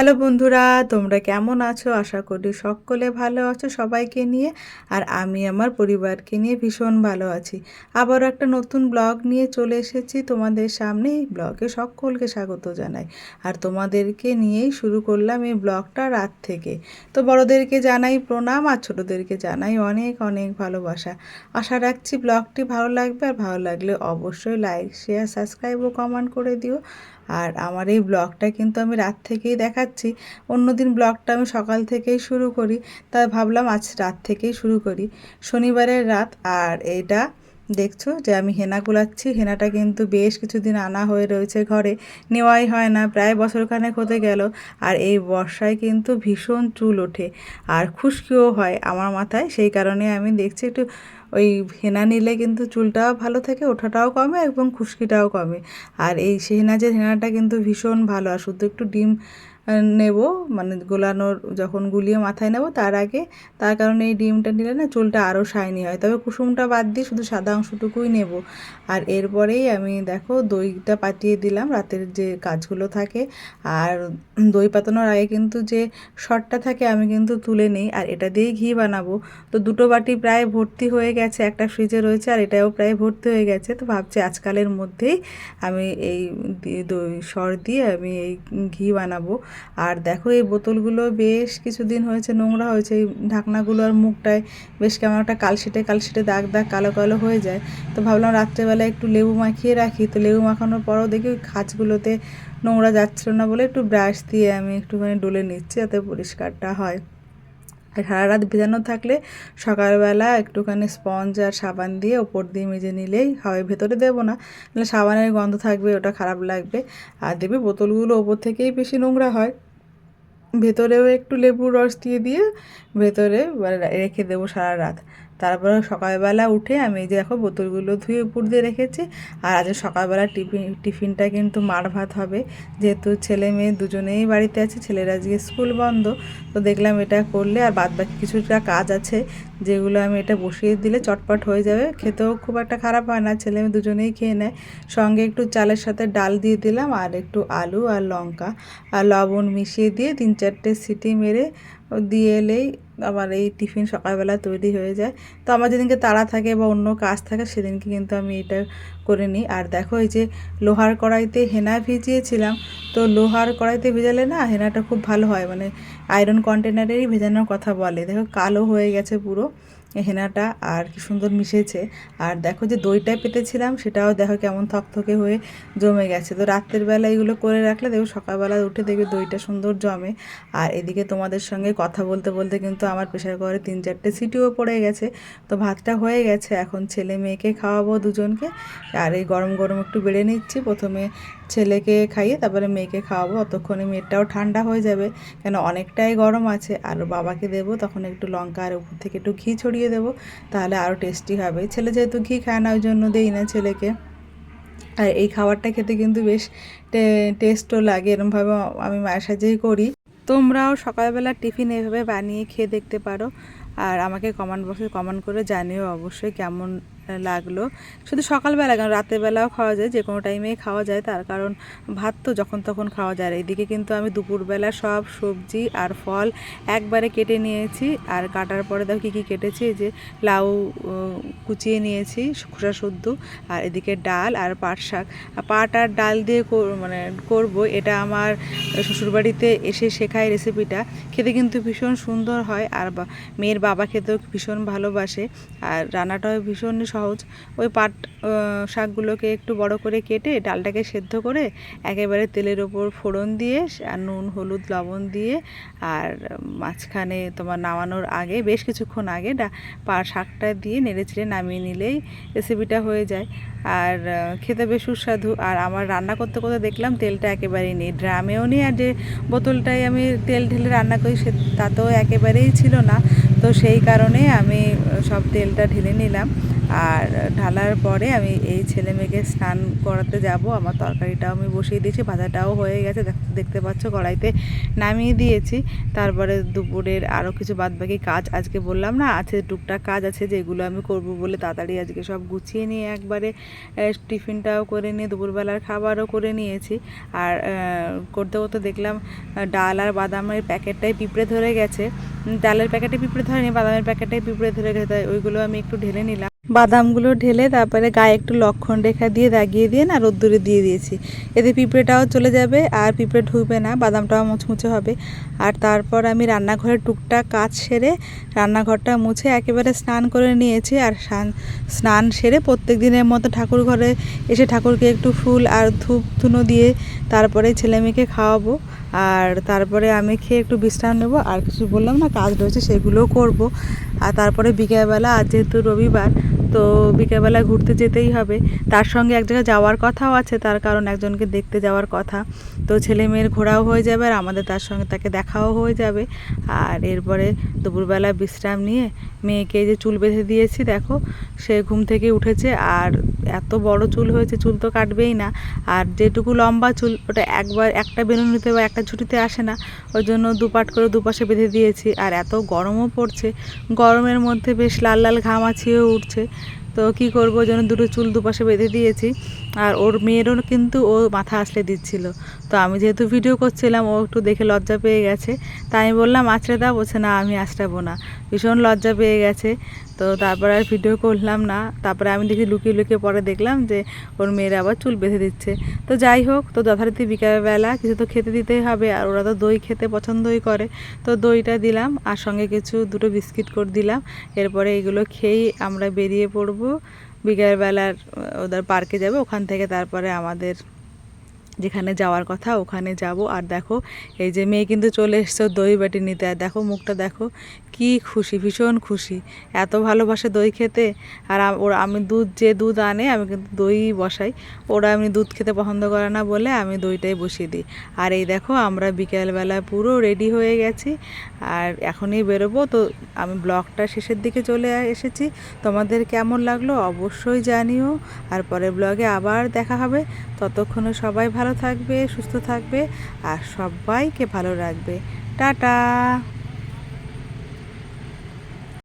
Hello বন্ধুরা, তোমরা কেমন আছো? আশা করি সকলে ভালো আছো সবাইকে নিয়ে। আর আমি আমার পরিবারকে নিয়ে ভীষণ ভালো আছি। আবারও একটা নতুন ব্লগ নিয়ে চলে এসেছি তোমাদের সামনে। এই ব্লগে সকলকে স্বাগত জানাই। আর তোমাদেরকে নিয়েই শুরু করলাম এই ব্লগটা রাত থেকে। তো বড়োদেরকে জানাই প্রণাম, আর ছোটোদেরকে জানাই অনেক অনেক ভালোবাসা। আশা রাখছি ব্লগটি ভালো লাগবে। আর ভালো লাগলে অবশ্যই লাইক, শেয়ার, সাবস্ক্রাইব ও কমেন্ট করে দিও। আর আমার এই ব্লগটা কিন্তু আমি রাত থেকেই দেখাচ্ছি। অন্যদিন ব্লগটা আমি সকাল থেকেই শুরু করি। তাই ভাবলাম আজ রাত থেকেই শুরু করি। শনিবারের রাত আর এটা দেখছ যে আমি হেনা কুলাচ্ছি। হেনাটা কিন্তু বেশ কিছুদিন আনা হয়ে রয়েছে ঘরে। নেওয়াই হয় না, প্রায় বছরখানেক হতে গেল আর এই বর্ষায় কিন্তু ভীষণ চুল ওঠে। আর খুশকিও হয় আমার মাথায়। সেই কারণে আমি দেখছি একটু ওই হেনা নিলে কিন্তু চুলটাও ভালো থাকে, ওঠাটাও কমে এবং খুশকিটাও কমে। আর এই সেহেনাজের হেনাটা কিন্তু ভীষণ ভালো, আর শুধু একটু ডিম নেব মানে গোলানোর যখন গুলিয়ে মাথায় নেব, তার আগে তার কারণে এই ডিমটা নিলে না চুলটা আরও শাইনি হয়। তবে কুসুমটা বাদ দিয়ে শুধু সাদা অংশটুকুই নেব। আর এরপরেই আমি দেখো দইটা পাতিয়ে দিলাম, রাতের যে কাজগুলো থাকে। আর দই পাতানোর আগে কিন্তু যে শটটা থাকে আমি কিন্তু তুলে নিই, আর এটা দিয়েই ঘি বানাবো। তো দুটো বাটি প্রায় ভর্তি হয়ে গেছে, একটা ফ্রিজে রয়েছে আর এটাও প্রায় ভর্তি হয়ে গেছে। তো ভাবছি আজকালের মধ্যেই আমি এই দই, সর দিয়ে আমি এই ঘি বানাবো। আর দেখো এই বোতলগুলো বেশ কিছুদিন হয়েছে, নোংরা হয়েছে। এই ঢাকনাগুলো আর মুখটায় বেশ কেমন একটা কালশিটে কালশিটে দাগ দাগ কালো কালো হয়ে যায়। তো ভাবলাম রাত্রেবেলা একটু লেবু মাখিয়ে রাখি। তো লেবু মাখানোর পরও দেখি ওই খাঁচগুলোতে নোংরা যাচ্ছিল না বলে একটু ব্রাশ দিয়ে আমি একটুখানি ডলে নিচ্ছি যাতে পরিষ্কারটা হয়। সারা রাত ভেজানো থাকলে সকালবেলা একটুখানি স্পঞ্জ আর সাবান দিয়ে ওপর দিয়ে মেজে নিলেই হয়। ভেতরে দেবো না, নাহলে সাবানের গন্ধ থাকবে, ওটা খারাপ লাগবে। আর দেবে বোতলগুলো ওপর থেকেই বেশি নোংরা হয়। ভেতরেও একটু লেবুর রস দিয়ে দিয়ে ভেতরে রেখে দেবো সারা রাত। তারপরে সকালবেলা উঠে আমি এই যে দেখো বোতলগুলো ধুয়ে উপর দিয়ে রেখেছি। আর আজকে সকালবেলা টিফিন, টিফিনটা কিন্তু মার ভাত হবে। যেহেতু ছেলে মেয়ে দুজনেই বাড়িতে আছে, ছেলেরা আজকে স্কুল বন্ধ। তো দেখলাম এটা করলে আর বাদ বাকি কিছুটা কাজ আছে, যেগুলো আমি এটা বসিয়ে দিলে চটপট হয়ে যাবে। খেতেও খুব একটা খারাপ হয় না, ছেলে মেয়ে দুজনেই খেয়ে নেয়। সঙ্গে একটু চালের সাথে ডাল দিয়ে দিলাম আর একটু আলু আর লঙ্কা। আর লবণ মিশিয়ে দিয়ে তিন চারটে সিটি মেরে দিয়ে এলেই আমার এই টিফিন সকালবেলা তৈরি হয়ে যায়। তো আমার যেদিনকে তাড়া থাকে বা অন্য কাজ থাকে, সেদিনকে কিন্তু আমি এটা করে নিই। আর দেখো, এই যে লোহার কড়াইতে হেনা ভিজিয়েছিলাম, তো লোহার কড়াইতে ভেজালে না হেনাটা খুব ভালো হয়। মানে আয়রন কন্টেনারেরই ভেজানোর কথা বলে। দেখো, কালো হয়ে গেছে পুরো। হেনাটা আর কি সুন্দর মিশেছে। আর দেখো যে দইটা পেতেছিলাম, সেটাও দেখো কেমন থকথকে হয়ে জমে গেছে। তো রাত্রের বেলা এগুলো করে রাখলে দেখো সকালবেলা উঠে দেখবে দইটা সুন্দর জমে। আর এদিকে তোমাদের সঙ্গে কথা বলতে বলতে কিন্তু আমার প্রেশার করে তিন চারটে সিটিও পড়ে গেছে। তো ভাতটা হয়ে গেছে, এখন ছেলে মেয়েকে খাওয়াবো দুজনকে। আর এই গরম গরম একটু বেড়ে নিচ্ছি। প্রথমে ছেলেকে খাইয়ে তারপরে মেয়েকে খাওয়াবো, অতক্ষণে মেয়েটাও ঠান্ডা হয়ে যাবে। কেন অনেকটাই গরম আছে, আর বাবাকে দেবো, তখন একটু লঙ্কা আর উপর থেকে একটু ঘি ছড়িয়ে দেবো, তাহলে আরও টেস্টি হবে। ছেলে যেহেতু ঘি খায় না, ওই জন্য দেই না ছেলেকে। আর এই খাবারটা খেতে কিন্তু বেশ টেস্টও লাগে, এরমভাবে আমি মায়ের সাথেই করি। তোমরাও সকালবেলা টিফিন এভাবে বানিয়ে খেয়ে দেখতে পারো, আর আমাকে কমেন্ট বক্সে কমেন্ট করে জানিও অবশ্যই কেমন লাগল। শুধু সকালবেলা, কারণ রাতের বেলাও খাওয়া যায় যে কোনো টাইমেই খাওয়া যায়। তার কারণ ভাত তো যখন তখন খাওয়া যায়। এইদিকে কিন্তু আমি দুপুরবেলা সব সবজি আর ফল একবারে কেটে নিয়েছি। আর কাটার পরে দেখো কী কী কেটেছি? যে লাউ কুচিয়ে নিয়েছি, খোসা শুদ্ধ। আর এদিকে ডাল আর পাট শাক। পাট আর ডাল দিয়ে মানে করব, এটা আমার শ্বশুরবাড়িতে এসে শেখায় রেসিপিটা। খেতে কিন্তু ভীষণ সুন্দর হয়। আর মেয়ের বাবা খেতেও ভীষণ ভালোবাসে। আর রান্নাটাও ভীষণ সহজ ওই পাট শাকগুলোকে একটু বড় করে কেটে ডালটাকে সেদ্ধ করে একেবারে তেলের ওপর ফোড়ন দিয়ে আর নুন, হলুদ, লবণ দিয়ে আর মাঝখানে তোমার নামানোর আগে, বেশ কিছুক্ষণ আগে পা, শাকটা দিয়ে নেড়ে চেড়ে নামিয়ে নিলেই রেসিপিটা হয়ে যায়। আর খেতে বেশ সুস্বাদু। আর আমার রান্না করতে করতে দেখলাম তেলটা একেবারেই নেই। ড্রামেও নেই আর যে বোতলটাই আমি তেল ঢেলে রান্না করি সে, তাতেও একেবারেই ছিল না। তো সেই কারণে আমি সব তেলটা ঢেলে নিলাম। আর ঢালার পরে আমি এই ছেলে মেয়েকে স্নান করাতে যাব। আমার তরকারিটাও আমি বসিয়ে দিয়েছি, ভাজাটাও হয়ে গেছে। দেখতে পাচ্ছ কড়াইতে নামিয়ে দিয়েছি। তারপরে দুপুরের আরও কিছু বাদবাকি কাজ আজকে বললাম না, আছে টুকটাক কাজ আছে যেগুলো আমি করব বলে তাড়াতাড়ি আজকে সব গুছিয়ে নিয়ে একবারে টিফিনটাও করে নিয়ে, দুপুরবেলার খাবারও করে নিয়েছি। আর করতে করতে দেখলাম ডাল আর বাদামের প্যাকেটটাই পিঁপড়ে ধরে গেছে। ডালের প্যাকেটে পিঁপড়ে ধরে ধরেনি, বাদামের প্যাকেটে পিঁপড়ে ধরে গেছে, তাই ওইগুলো আমি একটু ঢেলে নিলাম। বাদামগুলো ঢেলে তারপরে গায়ে একটু লক্ষণ রেখা দিয়ে দাগিয়ে দিয়ে না রোদ্দুরে দিয়ে দিয়েছি। এতে পিঁপড়েটাও চলে যাবে আর পিঁপড়ে ঢুকবে না, বাদামটাও মুচমুচে হবে। আর তারপর আমি রান্নাঘরের টুকটাক কাজ সেরে রান্নাঘরটা মুছে একেবারে স্নান করে নিয়েছি আর স্নান- সেরে প্রত্যেক দিনের মতো ঠাকুর ঘরে এসে ঠাকুরকে একটু ফুল আর ধূপ ধুনো দিয়ে তারপরে ছেলে মেয়েকে খাওয়াবো। আর তারপরে আমি খেয়ে একটু বিশ্রাম নেব। আর কিছু বললাম না, কাজ রয়েছে সেগুলোও করব। আর তারপরে বিকেলবেলা আজ যেহেতু রবিবার তো বিকেলবেলা ঘুরতে যেতেই হবে। তার সঙ্গে এক জায়গায় যাওয়ার কথাও আছে, তার কারণ একজনকে দেখতে যাওয়ার কথা। তো ছেলে মেয়ের ঘোরাও হয়ে যাবে আর আমাদের তার সঙ্গে তাকে দেখাও হয়ে যাবে। আর এরপরে দুপুরবেলা বিশ্রাম নিয়ে মেয়েকে যে চুল বেঁধে দিয়েছি, দেখো, সে ঘুম থেকে উঠেছে আর এত বড় চুল হয়েছে, চুল তো কাটবেই না। আর যেটুকু লম্বা চুল, ওটা একবার একটা বেলুন নিতে বা একটা ছুটিতে আসে না। ওই জন্য দুপাট করে দুপাশে বেঁধে দিয়েছি। আর এত গরমও পড়ছে। গরমের মধ্যে বেশ লাল লাল ঘামাছিও উঠছে। তো কি করব? ওই জন্য দুটো চুল দুপাশে বেঁধে দিয়েছি। আর ওর মেয়েরও কিন্তু ও মাথা আসলে দিচ্ছিল। তো আমি যেহেতু ভিডিও করছিলাম, ও একটু দেখে লজ্জা পেয়ে গেছে। তাই আমি বললাম, আছড়ে দাও। বলছে, না, আমি আছড়াবো না। ভীষণ লজ্জা পেয়ে গেছে। তো তারপরে আর ভিডিও করলাম না। তারপরে আমি দেখি লুকিয়ে লুকিয়ে পরে দেখলাম যে, ওর মেয়েরা আবার চুল বেঁধে দিচ্ছে। তো যাই হোক, তো যথারীতি বিকালবেলা কিছু তো খেতে দিতেই হবে, আর ওরা তো দই খেতে পছন্দই করে। তো দইটা দিলাম, আর সঙ্গে কিছু দুটো বিস্কিট করে দিলাম। এরপরে এগুলো খেয়েই আমরা বেরিয়ে পড়ব। বিকালবেলার ওদের পার্কে যাবে, ওখান থেকে তারপরে আমাদের যেখানে যাওয়ার কথা ওখানে যাব। আর দেখো, এই যে মেয়ে কিন্তু চলে এসছে দই বাটি নিতে। আর দেখো, মুখটা দেখো কি খুশি, ভীষণ খুশি। এত ভালোবাসে দই খেতে। আর ওরা আমি দুধ যে দুধ আনে, আমি কিন্তু দই বসাই। ওরা আমি দুধ খেতে পছন্দ করে না বলে আমি দইটাই বসিয়ে দিই। আর এই দেখো, আমরা বিকেলবেলা পুরো রেডি হয়ে গেছি। আর এখনই বেরোবো। তো আমি ব্লগটা শেষের দিকে চলে এসেছি। তোমাদের কেমন লাগল অবশ্যই জানিও। আর পরের ব্লগে আবার দেখা হবে। ততক্ষণে সবাই ভালো থাকবে, সুস্থ থাকবে। আর সবাইকে ভালো রাখবে। টাটা!